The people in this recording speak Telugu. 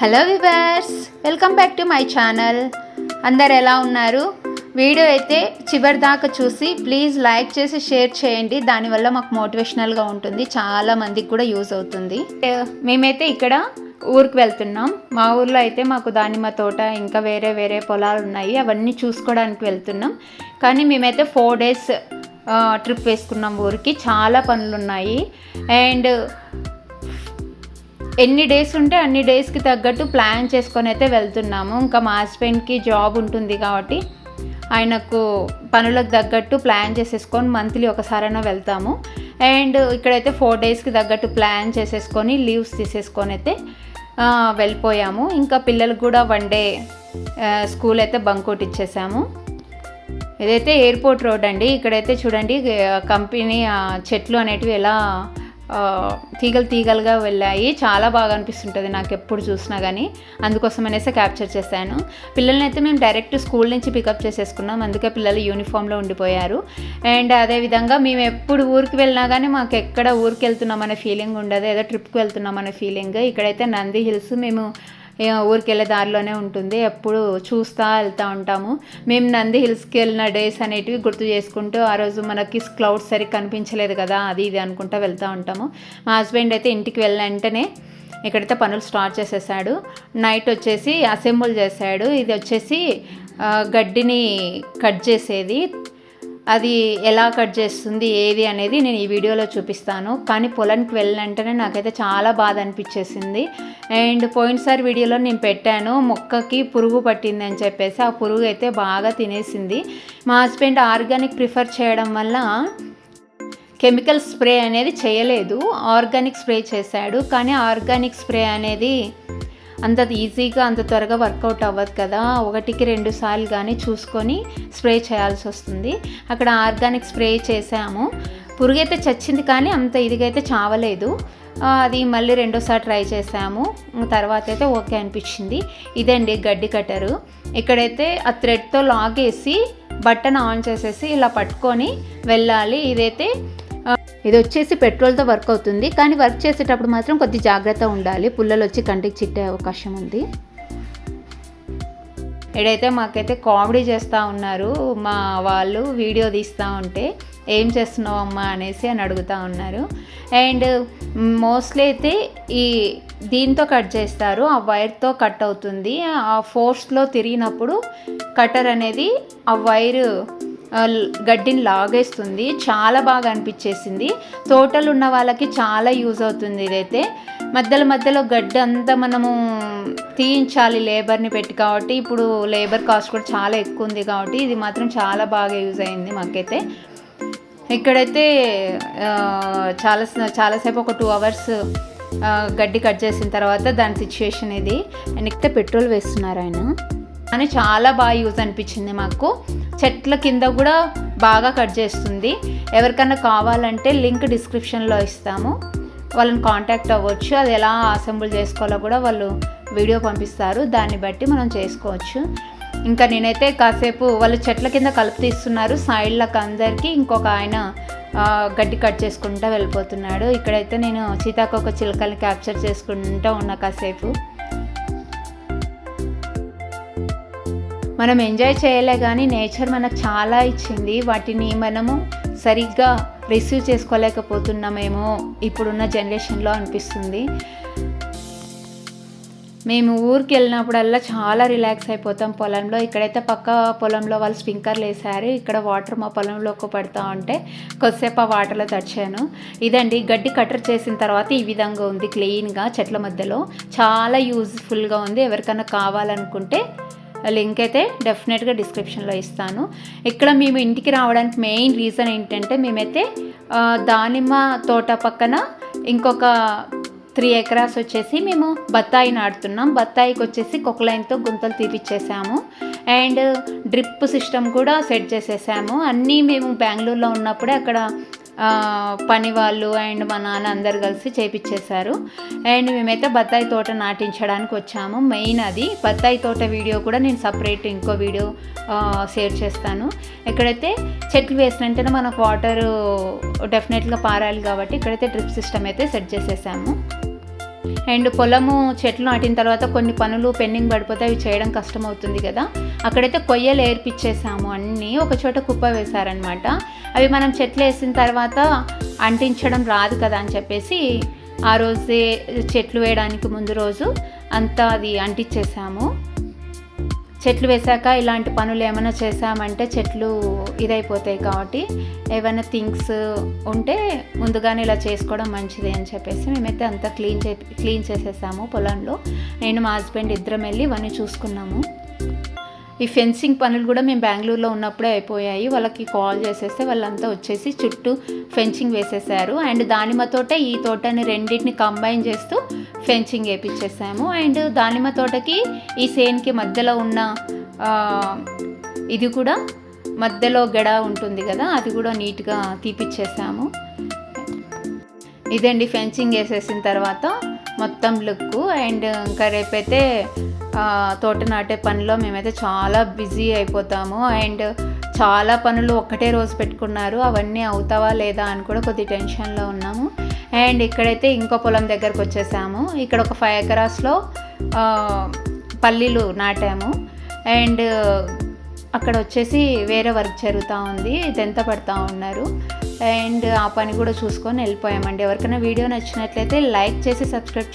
Hello viewers welcome back to my channel అందరు ఎలా ఉన్నారు? వీడియో అయితే చివరి దాకా చూసి ప్లీజ్ లైక్ చేసి షేర్ చేయండి. దానివల్ల మాకు మోటివేషనల్గా ఉంటుంది. చాలా మందికి కూడా యూజ్ అవుతుంది. మేమైతే ఇక్కడ ఊరికి వెళ్తున్నాం. మా ఊర్లో అయితే మాకు దానిమ్మ తోట ఇంకా వేరే వేరే పొలాలు ఉన్నాయి. అవన్నీ చూసుకోవడానికి వెళ్తున్నాం. కానీ మేమైతే ఫోర్ డేస్ ట్రిప్ వేసుకున్నాం ఊరికి. చాలా పనులు ఉన్నాయి. అండ్ ఎన్ని డేస్ ఉంటే అన్ని డేస్కి తగ్గట్టు ప్లాన్ చేసుకొని అయితే వెళ్తున్నాము. ఇంకా మా హస్బెండ్కి జాబ్ ఉంటుంది కాబట్టి ఆయనకు పనులకు తగ్గట్టు ప్లాన్ చేసేసుకొని మంత్లీ ఒకసారైనా వెళ్తాము. అండ్ ఇక్కడైతే ఫోర్ డేస్కి తగ్గట్టు ప్లాన్ చేసేసుకొని లీవ్స్ తీసేసుకొని అయితే వెళ్ళిపోయాము. ఇంకా పిల్లలకు కూడా వన్ డే స్కూల్ అయితే బంక్ ఇచ్చేసాము. ఇదైతే ఎయిర్పోర్ట్ రోడ్ అండి. ఇక్కడైతే చూడండి కంపెనీ చెట్లు అనేటివి ఎలా తీగలు తీగలుగా వెళ్ళాయి. చాలా బాగా అనిపిస్తుంటుంది నాకు ఎప్పుడు చూసినా కానీ అందుకోసం అనేసి క్యాప్చర్ చేశాను. పిల్లల్ని అయితే మేము డైరెక్ట్ స్కూల్ నుంచి పికప్ చేసేసుకున్నాం. అందుకే పిల్లలు యూనిఫామ్లో ఉండిపోయారు. అండ్ అదేవిధంగా మేము ఎప్పుడు ఊరికి వెళ్ళినా కానీ మాకు ఎక్కడ ఊరికి వెళ్తున్నామనే ఫీలింగ్ ఉండదు. ఏదో ట్రిప్కి వెళ్తున్నామనే ఫీలింగ్ ఇక్కడైతే నంది హిల్స్. మేము ఊరికి వెళ్ళే దారిలోనే ఉంటుంది. ఎప్పుడు చూస్తూ వెళ్తూ ఉంటాము. మేము నంది హిల్స్కి వెళ్ళిన డేస్ అనేటివి గుర్తు చేసుకుంటూ ఆ రోజు మనకి క్లౌడ్స్ సరిగ్గా కనిపించలేదు కదా అది ఇది అనుకుంటా వెళ్తూ ఉంటాము. మా హస్బెండ్ అయితే ఇంటికి వెళ్ళిన వెంటనే ఇక్కడైతే పనులు స్టార్ట్ చేసేసాడు నైట్ వచ్చేసి అసెంబుల్ చేశాడు ఇది వచ్చేసి గడ్డిని కట్ చేసేది. అది ఎలా కట్ చేస్తుంది ఏది అనేది నేను ఈ వీడియోలో చూపిస్తాను. కానీ పొలానికి వెళ్ళినంటేనే నాకైతే చాలా బాధ అనిపించేసింది. అండ్ పోయినసారి వీడియోలో నేను పెట్టాను మొక్కకి పురుగు పట్టింది అని చెప్పేసి ఆ పురుగు అయితే బాగా తినేసింది. మా హస్బెండ్ ఆర్గానిక్ ప్రిఫర్ చేయడం వల్ల కెమికల్ స్ప్రే అనేది చేయలేదు. ఆర్గానిక్ స్ప్రే చేశాడు. కానీ ఆర్గానిక్ స్ప్రే అనేది అంత ఈజీగా అంత త్వరగా వర్కౌట్ అవ్వదు కదా. ఒకటికి రెండు సార్లు కానీ చూసుకొని స్ప్రే చేయాల్సి వస్తుంది. అక్కడ ఆర్గానిక్ స్ప్రే చేసాము పురుగు అయితే చచ్చింది కానీ అంత ఇదిగైతే చావలేదు. అది మళ్ళీ రెండోసారి ట్రై చేసాము తర్వాత అయితే ఓకే అనిపించింది. ఇదండి గడ్డి కట్టరు. ఇక్కడైతే ఆ థ్రెడ్తో లాగేసి బట్టన్ ఆన్ చేసేసి ఇలా పట్టుకొని వెళ్ళాలి. ఇదైతే ఇది వచ్చేసి పెట్రోల్తో వర్క్ అవుతుంది. కానీ వర్క్ చేసేటప్పుడు మాత్రం కొద్ది జాగ్రత్త ఉండాలి. పుల్లలు వచ్చి కంటికి చిట్టే అవకాశం ఉంది. ఇడైతే మాకైతే కామెడీ చేస్తూ ఉన్నారు. మా వాళ్ళు వీడియో తీస్తూ ఉంటే ఏం చేస్తున్నావు అమ్మా అనేసి అని అడుగుతూ ఉన్నారు. అండ్ మోస్ట్లీ అయితే ఈ దీంతో కట్ చేస్తారు. ఆ వైర్తో కట్ అవుతుంది. ఆ ఫోర్స్లో తిరిగినప్పుడు కటర్ అనేది ఆ వైర్ గడ్డిని లాగేస్తుంది. చాలా బాగా అనిపించేసింది. తోటలు ఉన్న వాళ్ళకి చాలా యూజ్ అవుతుంది ఇదైతే. మధ్యలో మధ్యలో గడ్డి అంతా మనము తీయించాలి లేబర్ని పెట్టి కాబట్టి. ఇప్పుడు లేబర్ కాస్ట్ కూడా చాలా ఎక్కువ ఉంది కాబట్టి ఇది మాత్రం చాలా బాగా యూజ్ అయింది మాకైతే. ఇక్కడైతే చాలా చాలాసేపు ఒక టూ అవర్స్ గడ్డి కట్ చేసిన తర్వాత దాని సిచ్యుయేషన్ ఇది. అండ్ పెట్రోల్ వేస్తున్నారు ఆయన. అని చాలా బాగా యూజ్ అనిపించింది మాకు. చెట్ల కింద కూడా బాగా కట్ చేస్తుంది. ఎవరికన్నా కావాలంటే లింక్ డిస్క్రిప్షన్లో ఇస్తాము. వాళ్ళని కాంటాక్ట్ అవ్వచ్చు. అది ఎలా అసెంబుల్ చేసుకోవాలో కూడా వాళ్ళు వీడియో పంపిస్తారు. దాన్ని బట్టి మనం చేసుకోవచ్చు. ఇంకా నేనైతే కాసేపు వాళ్ళు చెట్ల కింద కలుపు తీస్తున్నారు. సైడ్లకు అందరికీ ఇంకొక ఆయన గడ్డి కట్ చేసుకుంటూ వెళ్ళిపోతున్నాడు. ఇక్కడైతే నేను సీతాకోక చిలుకల్ని క్యాప్చర్ చేసుకుంటూ ఉన్నా కాసేపు. మనం ఎంజాయ్ చేయలే కానీ నేచర్ మనకు చాలా ఇచ్చింది. వాటిని మనము సరిగ్గా రిసీవ్ చేసుకోలేకపోతున్నామేమో ఇప్పుడున్న జనరేషన్లో అనిపిస్తుంది. మేము ఊరికి వెళ్ళినప్పుడల్లా చాలా రిలాక్స్ అయిపోతాం పొలంలో. ఇక్కడైతే పక్క పొలంలో వాళ్ళు స్ప్రింకర్లు వేసారు ఇక్కడ వాటర్ మా పొలంలోకి పడతా ఉంటే కొద్దిసేపు ఆ వాటర్లో తడిచాను. ఇదండి గడ్డి కట్టర్ చేసిన తర్వాత ఈ విధంగా ఉంది క్లీన్గా చెట్ల మధ్యలో. చాలా యూజ్ఫుల్గా ఉంది. ఎవరికైనా కావాలనుకుంటే లింక్ అయితే డెఫినెట్గా డిస్క్రిప్షన్లో ఇస్తాను. ఇక్కడ మేము ఇంటికి రావడానికి మెయిన్ రీజన్ ఏంటంటే మేమైతే దానిమ్మ తోట పక్కన ఇంకొక త్రీ ఎకరాస్ వచ్చేసి మేము బత్తాయి నాటుతున్నాం. బత్తాయికి వచ్చేసి కొక్లైన్తో గుంతలు తీపిచ్చేసాము. అండ్ డ్రిప్ సిస్టమ్ కూడా సెట్ చేసేసాము. అన్నీ మేము బెంగళూరులో ఉన్నప్పుడే అక్కడ పని వాళ్ళు అండ్ మా నాన్న అందరు కలిసి చేపించేశారు అండ్ మేమైతే బత్తాయి తోట నాటించడానికి వచ్చాము. మెయిన్ అది బత్తాయి తోట వీడియో కూడా నేను సపరేట్ ఇంకో వీడియో షేర్ చేస్తాను. ఎక్కడైతే చెట్లు వేసినంటేనే మనకు వాటర్ డెఫినెట్గా పారాలి కాబట్టి ఇక్కడైతే డ్రిప్ సిస్టమ్ అయితే సెట్ చేసేసాము. అండ్ పొలము చెట్లు నాటిన తర్వాత కొన్ని పనులు పెండింగ్ పడిపోతే అవి చేయడం కష్టమవుతుంది కదా. అక్కడైతే కొయ్యలు ఏర్పిచ్చేసాము అన్నీ. ఒక చోట కుప్ప వేశారనమాట అవి మనం చెట్లు వేసిన తర్వాత అంటించడం రాదు కదా అని చెప్పేసి ఆ రోజే చెట్లు వేయడానికి ముందు రోజు అంతా అది అంటించేసాము చెట్లు వేశాక ఇలాంటి పనులు ఏమైనా చేసామంటే చెట్లు ఇదైపోతాయి కాబట్టి ఏమైనా థింగ్స్ ఉంటే ముందుగానే ఇలా చేసుకోవడం మంచిది అని చెప్పేసి మేమైతే అంతా క్లీన్ చే క్లీన్ చేసేసాము పొలంలో. నేను మా హస్బెండ్ ఇద్దరం వెళ్ళి ఇవన్నీ చూసుకున్నాము. ఈ ఫెన్సింగ్ పనులు కూడా మేము బెంగళూరులో ఉన్నప్పుడే అయిపోయాయి. వాళ్ళకి కాల్ చేసేస్తే వాళ్ళంతా వచ్చేసి చుట్టూ ఫెన్సింగ్ వేసేసారు అండ్ దానిమ్మ తోట ఈ తోటని రెండింటిని కంబైన్ చేస్తూ ఫెన్సింగ్ వేపించేసాము అండ్ దానిమ్మ తోటకి ఈ సేన్కి మధ్యలో ఉన్న ఇది కూడా మధ్యలో గడ ఉంటుంది కదా అది కూడా నీట్గా తీపిచ్చేసాము. ఇదండి ఫెన్సింగ్ వేసేసిన తర్వాత మొత్తం లుక్. అండ్ ఇంకా రేపైతే తోట నాటే పనిలో మేమైతే చాలా బిజీ అయిపోతాము. అండ్ చాలా పనులు ఒక్కటే రోజు పెట్టుకున్నారు. అవన్నీ అవుతావా లేదా అని కూడా కొద్ది టెన్షన్లో ఉన్నాము. అండ్ ఇక్కడైతే ఇంకో పొలం దగ్గరకు వచ్చేసాము. ఇక్కడ ఒక ఫైవ్ ఎకరాస్లో పల్లీలు నాటాము. అండ్ అక్కడ వచ్చేసి వేరే వర్క్ జరుగుతూ ఉంది. ఇదెంత పడుతూ ఉన్నారు? అండ్ ఆ పని కూడా చూసుకొని వెళ్ళిపోయామండి. ఎవరికైనా వీడియో నచ్చినట్లయితే లైక్ చేసి సబ్స్క్రైబ్